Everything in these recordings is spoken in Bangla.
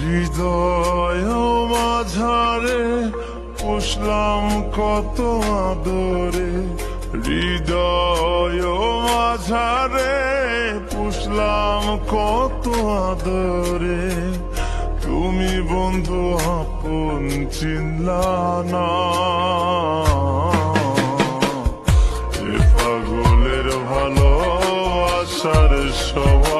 হৃদয় মাঝারে পুষলাম কত আদরে হৃদয় মাঝারে পুষলাম কত আদরে। তুমি বন্ধু আপন চিনলা না। পাগলের ভালো আশার সবাই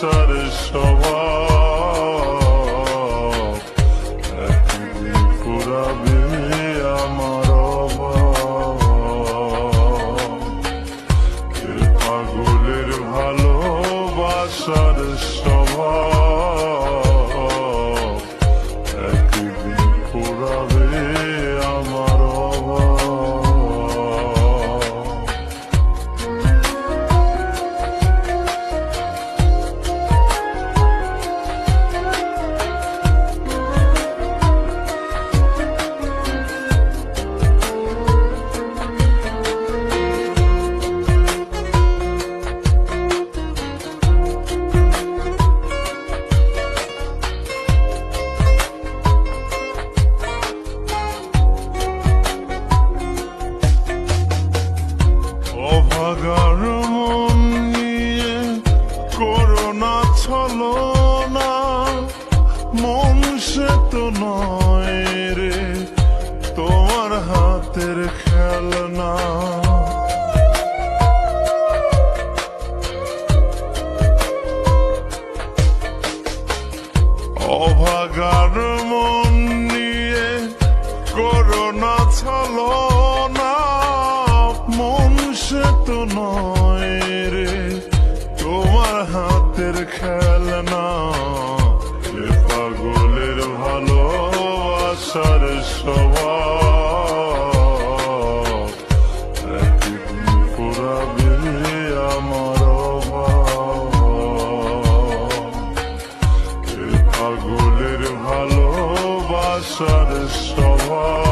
sarı şavar ভাগার মন নিয়ে মন সে other star.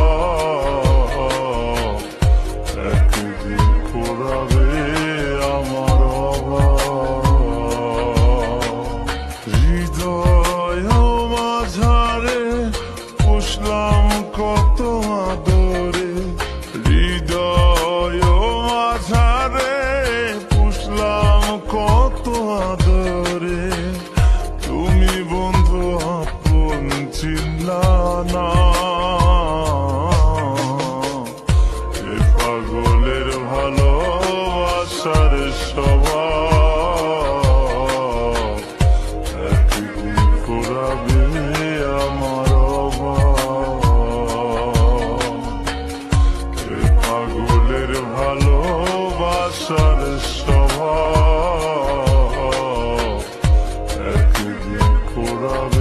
আষাঢ়ের সভা একদিন খোড়াবে